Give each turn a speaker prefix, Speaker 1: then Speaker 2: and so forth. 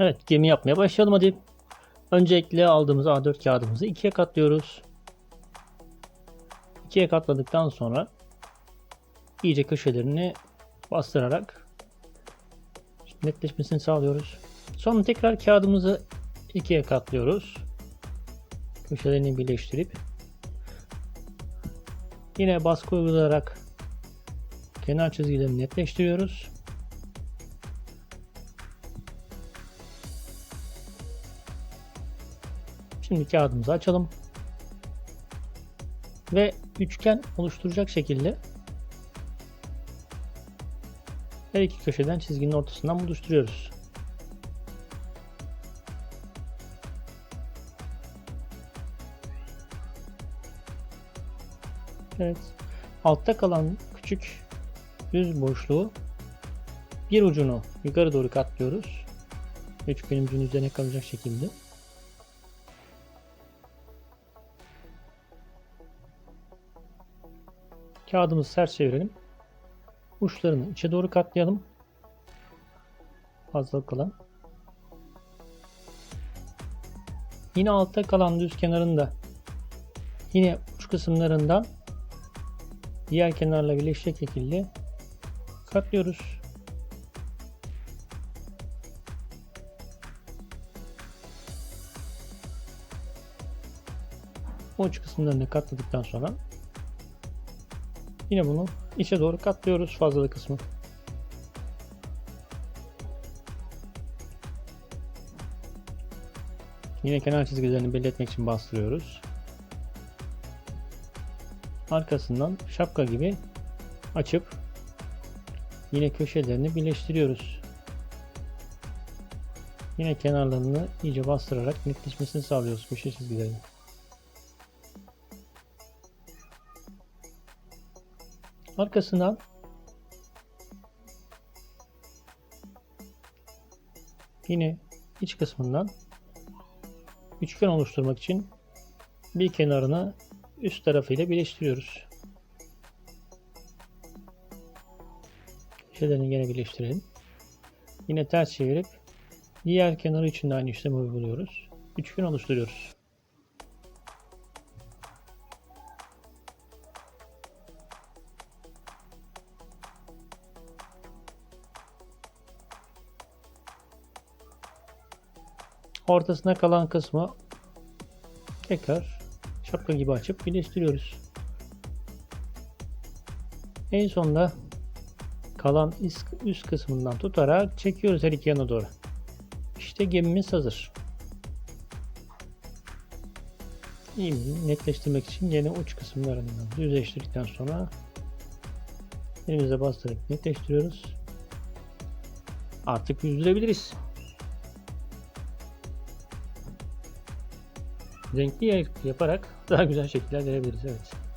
Speaker 1: Evet gemi yapmaya başlayalım hadi. Öncelikle aldığımız A4 kağıdımızı ikiye katlıyoruz. İkiye katladıktan sonra iyice köşelerini bastırarak netleşmesini sağlıyoruz. Sonra tekrar kağıdımızı ikiye katlıyoruz. Köşelerini birleştirip yine baskı uygulayarak kenar çizgilerini netleştiriyoruz. Şimdi kağıdımızı açalım. Ve üçgen oluşturacak şekilde her iki köşeden çizginin ortasından buluşturuyoruz. Evet. Altta kalan küçük düz boşluğu bir ucunu yukarı doğru katlıyoruz. Üçgenimizin üzerine kalacak şekilde. Kağıdımızı ters çevirelim. Uçlarını içe doğru katlayalım. Fazla kalan. Yine altta kalan düz kenarında yine uç kısımlarından diğer kenarla birleşecek şekilde katlıyoruz. Uç kısımlarını katladıktan sonra Yine bunu içe doğru katlıyoruz fazlalık kısmı. Yine kenar çizgilerini belli etmek için bastırıyoruz. Arkasından şapka gibi açıp yine köşelerini birleştiriyoruz. Yine kenarlarını iyice bastırarak netleşmesini sağlıyoruz köşe çizgilerini. Arkasından yine iç kısmından üçgen oluşturmak için bir kenarını üst tarafıyla birleştiriyoruz. Köşelerini yine birleştirelim. Yine ters çevirip diğer kenarı için de aynı işlemi uyguluyoruz. Üçgen oluşturuyoruz. Ortasına kalan kısmı tekrar şapka gibi açıp birleştiriyoruz. En sonunda kalan üst kısmından tutarak çekiyoruz her iki yana doğru. İşte gemimiz hazır. Mi? Netleştirmek için yine uç kısımlarını düzleştirdikten sonra elimize bastırıp netleştiriyoruz. Artık yüzdürebiliriz. Renkli yaparak daha güzel şekiller verebiliriz. Evet.